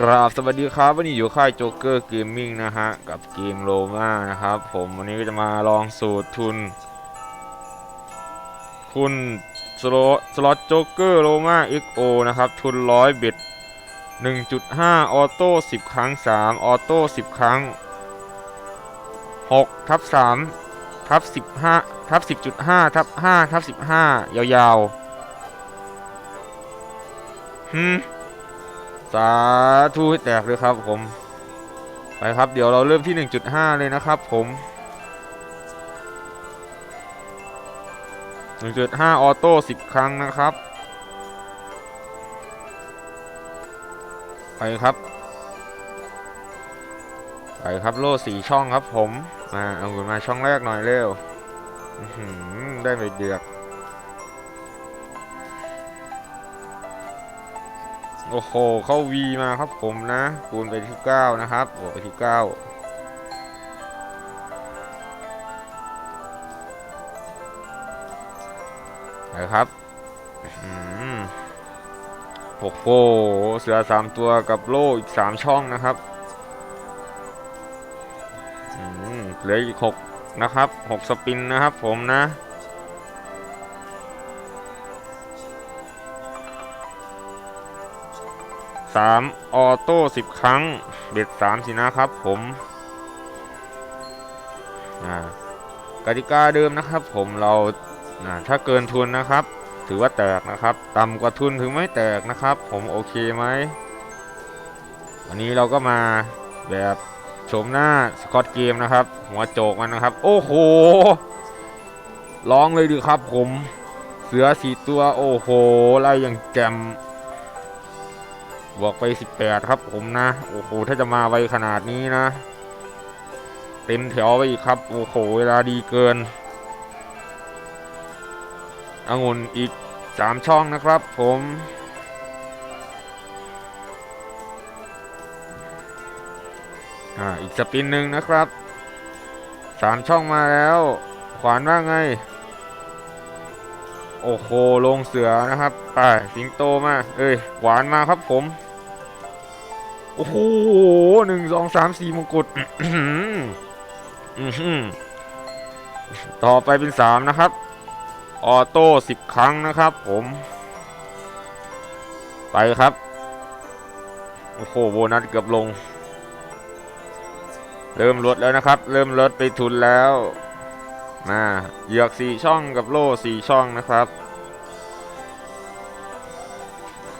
กราบสวัสดีครับวันนี้อยู่ค่ายโจ๊กเกอร์เกมมิ่งนะฮะ กับเกมโลมานะครับ ผมวันนี้ก็จะมาลองสูตรทุน คุณสโลสล็อตโจ๊กเกอร์โลมา XO นะครับ ทุนร้อยเบ็ด1.5ออโต้10ครั้ง3ออโต้10ครั้ง6ทับ3ทับ15ทับ10.5ทับ5ทับ15ยาวๆหืม สาธุให้แตกเลยครับผม ไปครับ เดี๋ยวเราเริ่มที่ 1.5 เลยนะครับผม 1.5 ออโต้ 10 ครั้งนะครับ ไปครับ ไปครับโล่สี่ช่องครับผม มาเอาหุ่นมาช่องแรกหน่อยเร็วได้ไม่เดือก โอ้โห เข้า V มาครับผมนะ คูณไปที่ 9 นะครับบวกไปที่ 9 นะครับโอ้โห เสือ3ตัวกับโล่อีก3ช่องนะครับเหลืออีก6นะครับ6สปินนะครับผมนะ สามออโต้สิบครั้ง เบ็ดสามสินะครับผมกติกาเดิมนะครับผมเราถ้าเกินทุนนะครับ ถือว่าแตกนะครับ ต่ำกว่าทุนถึงไม่แตกนะครับ ผมโอเคไหมวันนี้เราก็มาแบบโฉมหน้าสกอตเกมนะครับ หัวโจกมันนะครับ โอ้โหร้องเลยดีครับผมเสือสีตัวโอ้โหไล่อย่างแจ่ม บวกไป 18 ครับผมนะ โอ้โห ถ้าจะมาไวขนาดนี้นะ เต็มแถวไปอีกครับ โอ้โห เวลาดีเกินองุ่นอีก 3 ช่องนะครับผมอ่าอีกสปินหนึ่งนะครับ 3 ช่องมาแล้ว ขวานว่าไง โอ้โหลงเสือนะครับ ไปสิงโตมา เอ้ย หวานมาครับผม โอ้โหหนึ่งสองสามสี่มงกุฎต่อไปเป็นสามนะครับ ออโต้สิบครั้งนะครับ ผม ไปครับ โอ้โหโบนัสเกือบลง เริ่มลดแล้วนะครับ เริ่มลดไปทุนแล้วมาเหยือกสี่ช่องกับโล่สี่ช่องนะครับ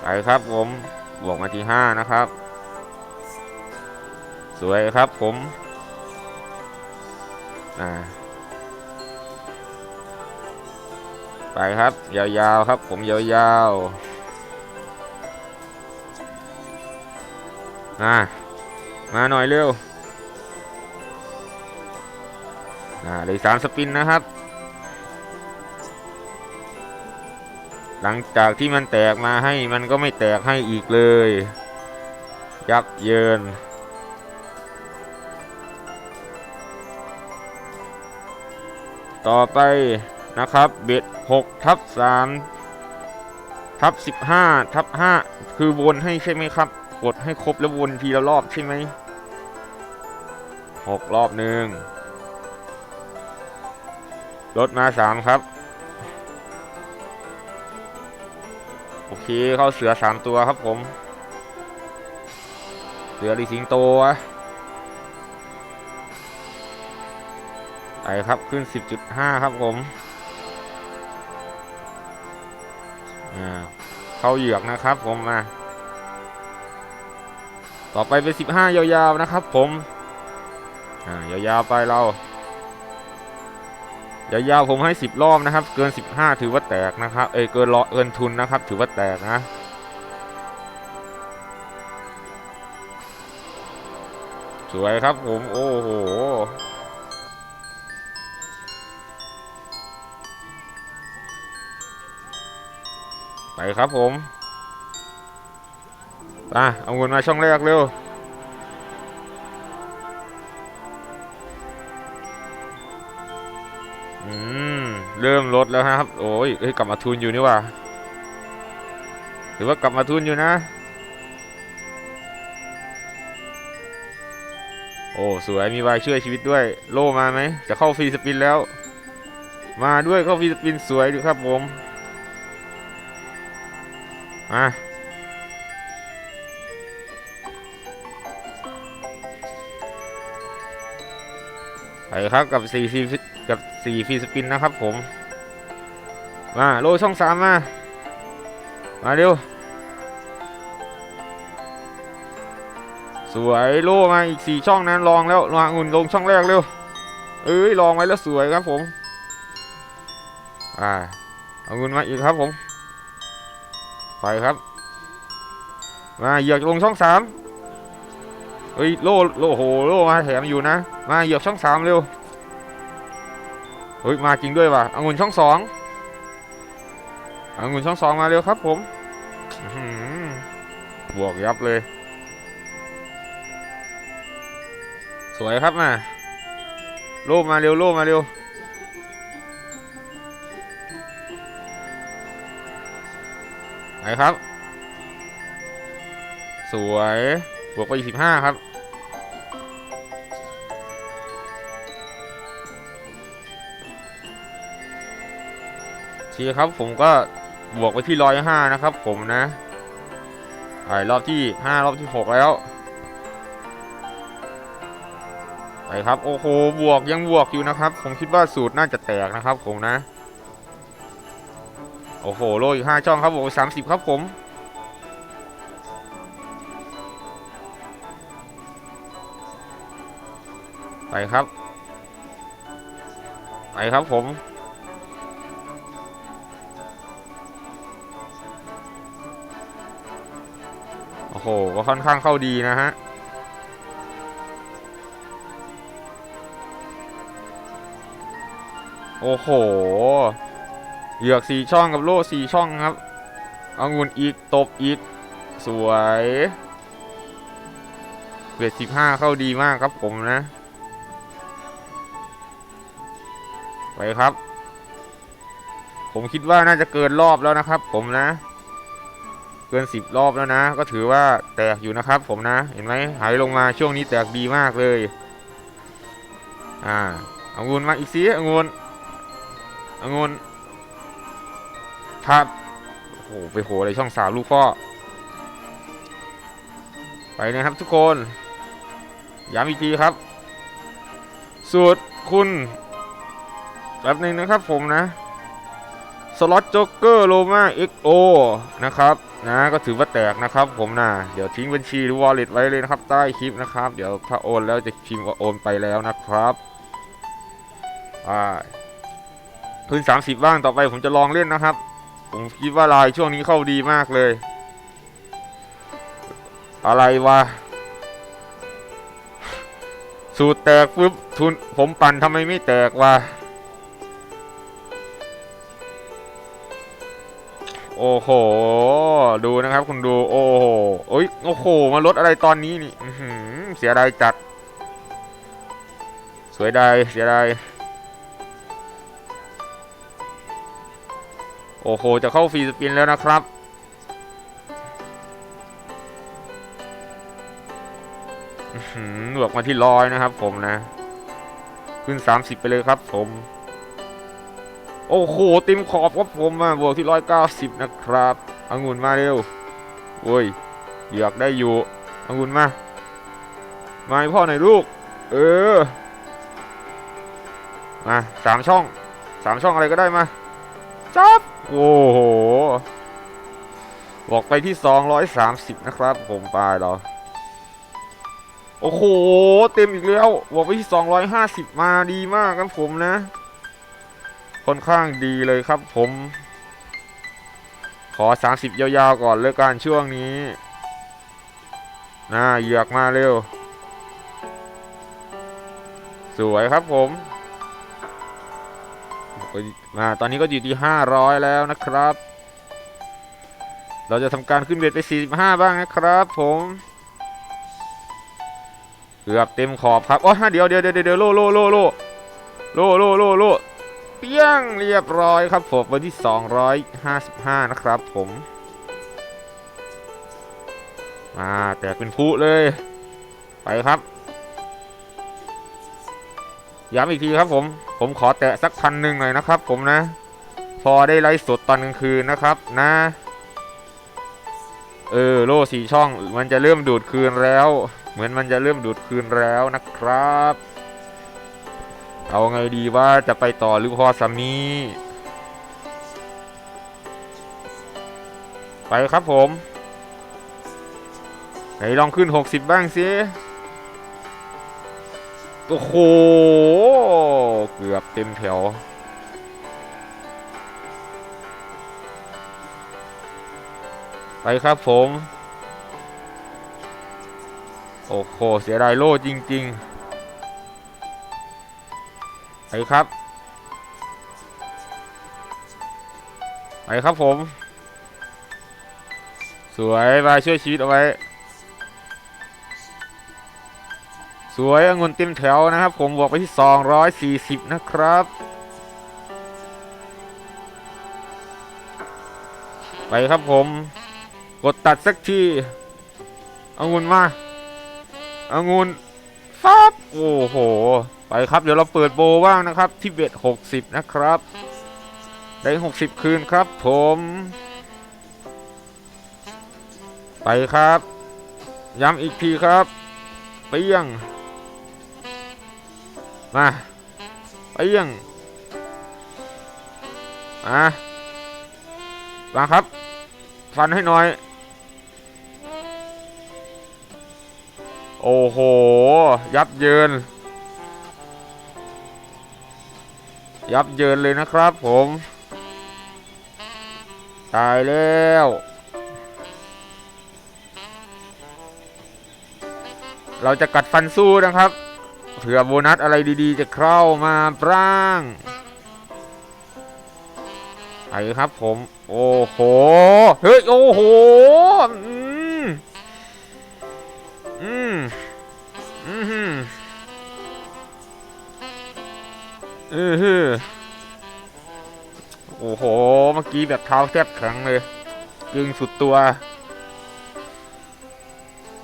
ไปครับผมบวกมาที่ห้านะครับ สวยครับผม อ่า ไปครับ ยาวๆครับผมยาวๆมามาหน่อยเร็ว อ่าเหลยสามสปินนะครับ หลังจากที่มันแตกมาให้มันก็ไม่แตกให้อีกเลย ยับเยิน ต่อไปนะครับเบ็ด6ทับ3ทับ15ทับ5คือวนให้ใช่ไหมครับ กดให้ครบแล้ววนทีละรอบใช่ไหม6รอบหนึ่งลดมา3ครับ โอเค เข้าเสือ3ตัวครับผม เสือหรือสิงโตวะ ไปครับขึ้น 10.5 ครับผมอ่าเข้าเหยือกนะครับผมมา ต่อไปเป็น 15 ยาวๆนะครับผมอ่ายาวๆไปเรายาวๆผมให้ 10 รอบนะครับ เกิน 15 ถือว่าแตกนะครับ เอ้ยเกินรอเกินทุนนะครับ ถือว่าแตกนะสวยครับผม โอ้โห ไปครับผมมาเอาเงินมาช่องแรกเร็วอืม เริ่มลดแล้วนะครับ โอ้ยเฮ้ยกลับมาทุนอยู่นี่ว่าถือว่ากลับมาทุนอยู่นะ โอ้ สวยมีวายช่วยชีวิตด้วย โล่มาไหม จะเข้าฟรีสปินแล้ว มาด้วยเข้าฟรีสปินสวยดูครับผม มาไปครับกับ4ฟรีกับ4ฟีสปินนะครับผม มาโลช่องสามมา มาเร็ว สวยโลมาอีกสี่ช่องนั้นลองแล้วลองอุ่นลงช่องแรกเร็ว เอ้ยลองไว้แล้วสวยครับผม อ่าเอาเงินมาอีกครับผม ไปครับมาเหยียบลงช่องสามเฮ้ยโลโลโหโลมาแถมอยู่นะ มาเหยียบช่องสามเร็วเฮ้ยมาจริงด้วยว่ะเอาเงินช่องสองเอาเงินช่องสองมาเร็วครับผมบวกยับเลย สวยครับมาโลมาเร็วโลมาเร็ว ไหนครับ สวยบวกไปอีกสิบห้าครับ ทีครับผมก็บวกไปที่ร้อยห้านะครับ ผมนะไอ้รอบที่ห้ารอบที่หกแล้วไปครับ โอ้โหบวกยังบวกอยู่นะครับ ผมคิดว่าสูตรน่าจะแตกนะครับ ผมนะ โอ้โห โลอีกห้าช่องครับผมสามสิบครับผม ไปครับ ไปครับผมโอ้โห ก็ค่อนข้างเข้าดีนะฮะ โอ้โห เหยือกสี่ช่องกับโล่สี่ช่องครับเอางุนอีกตบอีก สวยเวทสิบห้าเข้าดีมากครับผมนะ ไปครับ ผมคิดว่าน่าจะเกินรอบแล้วนะครับ ผมนะ เกินสิบรอบแล้วนะ ก็ถือว่าแตกอยู่นะครับ ผมนะ เห็นไหมหายลงมาช่วงนี้แตกดีมากเลย อ่าเอางุนมาอีกสิเอางุนเอางุน ทับโอ้โหไปโหเลยช่องสามลูกพ่อ ไปนะครับทุกคน ย้ำอีกทีครับ สูตรคุณแป๊บหนึ่งนะครับผมนะ สล็อตจ็อกเกอร์โลมาเอ็กโอนะครับนะก็ถือว่าแตกนะครับผมนะเดี๋ยวทิ้งบัญชีหรือวอลเล็ตไว้เลยนะครับ ใต้คลิปนะครับ เดี๋ยวถ้าโอนแล้วจะพิมพ์ว่าโอนไปแล้วนะครับอ่าพื้น30 บ้างต่อไปผมจะลองเล่นนะครับ ผมคิดว่าลายช่วงนี้เข้าดีมากเลย อะไรวะ สูตรแตกปุ๊บทุนผมปั่นทำไมไม่แตกวะ โอ้โห ดูนะครับคุณดู โอ้โหโอ้ย โอ้โห มาลดอะไรตอนนี้นี่เสียดายจัด สวยดายเสียดาย อ้โห จะเข้าฟรีสปินแล้วนะครับหือบวกมาที่ร้อยนะครับผมนะ ขึ้น 30 ไปเลยครับผม โอ้โหต็มขอบครับผมอะบวกที่ร้อยเก้าสิบนะครับองุ่นมาเร็วโอ้ยเหยือกได้อยู่องุ่นมา มาให้พ่อหน่อยลูก เออ มาสามช่องสามช่องอะไรก็ได้มา จับโอ้โห บอกไปที่ 230 นะครับ ผมไปเหรอโอ้โห เต็มอีกแล้ว บอกไปที่ 250 มาดีมากครับผมนะ ค่อนข้างดีเลยครับผม ขอ 30 ยาวๆ ก่อนเลยการช่วงนี้น่าเหยือกมาเร็ว สวยครับผม มาตอนนี้ก็อยู่ที่ 500 แล้วนะครับ เราจะทำการขึ้นเบ็ดไป 45 บ้างนะครับ ผม เกือบเต็มขอบครับ โอ้เดี๋ยวเดี๋ยวเดี๋ยวเดี๋ยวโลโลโลโลโลโลโลโลเปี้ยงเรียบร้อยครับผมวันที่ 255 นะครับผมมาแตกเป็นผู้เลย ไปครับ ย้ำอีกทีครับผม ผมขอแตะสักพันหนึ่งหน่อยนะครับผมนะ พอได้ไลฟ์สดตอนกลางคืนนะครับนะ เออโล่สีช่อง มันจะเริ่มดูดคืนแล้ว เหมือนมันจะเริ่มดูดคืนแล้วนะครับ เอาไงดีว่าจะไปต่อหรือพอสามีไปครับผม ไหนลองขึ้น 60 บ้างสิ โอ้โห เกือบเต็มแถวไปครับผม โอ้โห เสียดายโล่จริงๆ ไปครับ ไปครับผม สวยมาช่วยชีวิตเอาไว้ สวยองุ่นเต็มแถวนะครับ ผมบอกไปที่ 240 นะครับ ไปครับผม กดตัดสักทีองุ่นมาองุ่นฟับโอ้โห ไปครับ เดี๋ยวเราเปิดโบว่างนะครับ ที่เบ็ด60 นะครับ ได้ 60 คืนครับผม ไปครับ ย้ำอีกทีครับ เปี้ยง มาเปี้ยงอะมาครับ ฟันให้หน่อย โอ้โห ยับเยิน ยับเยินเลยนะครับผม ตายแล้วเราจะกัดฟันสู้นะครับ เผื่อโบนัสอะไรดีๆ จะเข้ามาบ้างไปครับผม โอ้โห เฮ้ย โอ้โห อืม อืม อืมอือฮึโอ้โห เมื่อกี้แบบเท้าแทบแข็งเลยยิงสุดตัว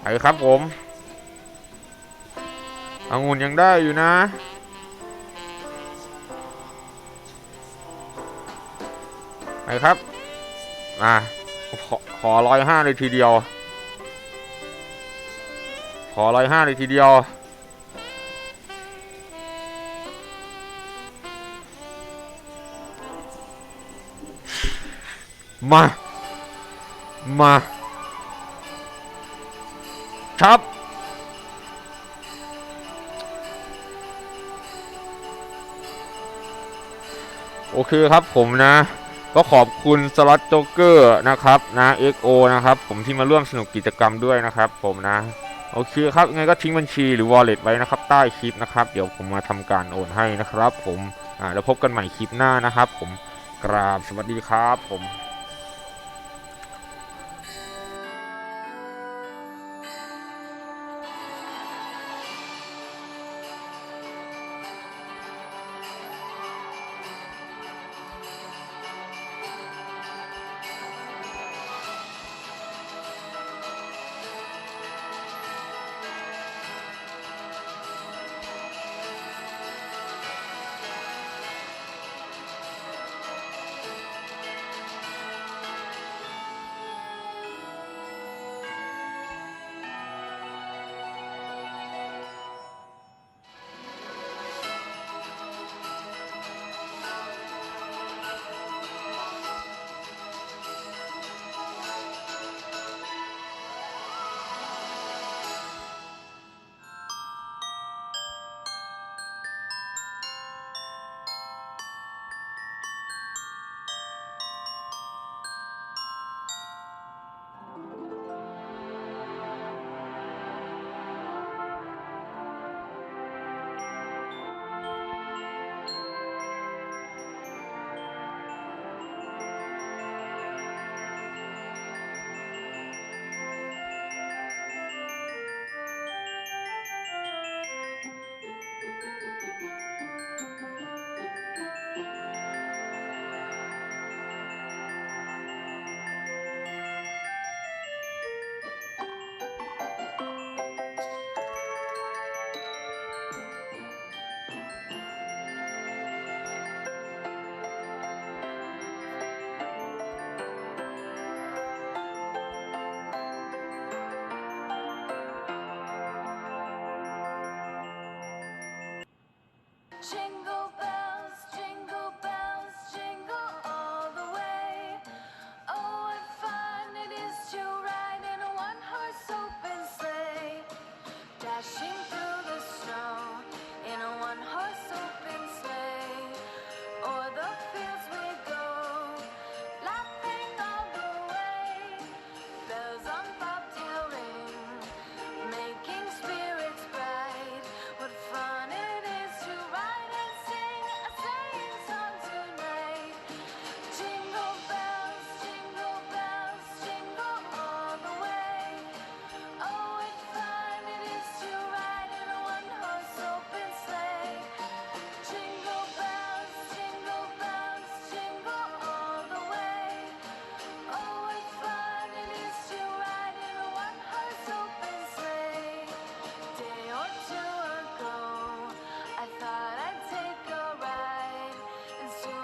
ไปครับผม องุ่นยังได้อยู่นะไปครับมาขอขอร้อยห้าเลยทีเดียว ขอร้อยห้าเลยทีเดียว มา มา ครับ โอเคครับผมนะ ก็ขอบคุณสล็อตโจ๊กเกอร์นะครับนะ XO นะครับ ผมที่มาร่วมสนุกกิจกรรมด้วยนะครับ ผมนะ โอเคครับไงก็ทิ้งบัญชีหรือ wallet ไว้นะครับ ใต้คลิปนะครับ เดี๋ยวผมมาทำการโอนให้นะครับ ผมอ่าแล้วพบกันใหม่คลิปหน้านะครับ ผมกราบสวัสดีครับผม